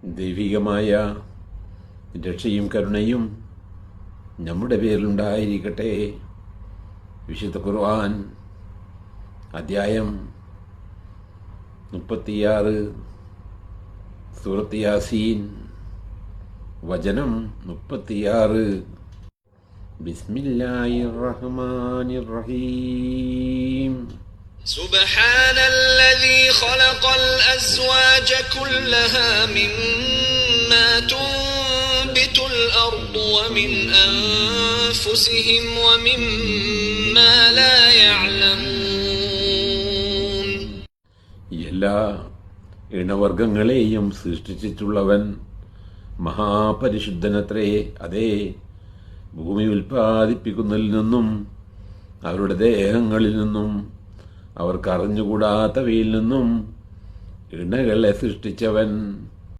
ദൈവികമായ രക്ഷയും കരുണയും നമ്മുടെ പേരിലുണ്ടായിരിക്കട്ടെ. വിശുദ്ധ ഖുർആൻ അധ്യായം മുപ്പത്തിയാറ് സൂറത്ത് യാസീൻ വചനം മുപ്പത്തിയാറ്. ബിസ്മില്ലാഹി റഹ്മാനി റഹീം സുബ്ഹാനല്ലദീ ഖലഖൽ അസ്വാ الأزواج كلها مما تنبت الأرض ومن أنفسهم ومما لا يعلمون എല്ലാ ഇണവർഗങ്ങളെയും സൃഷ്ടിച്ചിട്ടുള്ളവൻ മഹാപരിശുദ്ധനത്രേ അതേ ഭൂമി ഉൽപ്പാദിപ്പിക്കുന്നതിൽ നിന്നും അവരുടെ ദേഹങ്ങളിൽ നിന്നും അവർക്ക് അറിഞ്ഞുകൂടാത്തവയിൽ നിന്നും ഇണകളെ സൃഷ്ടിച്ചവൻ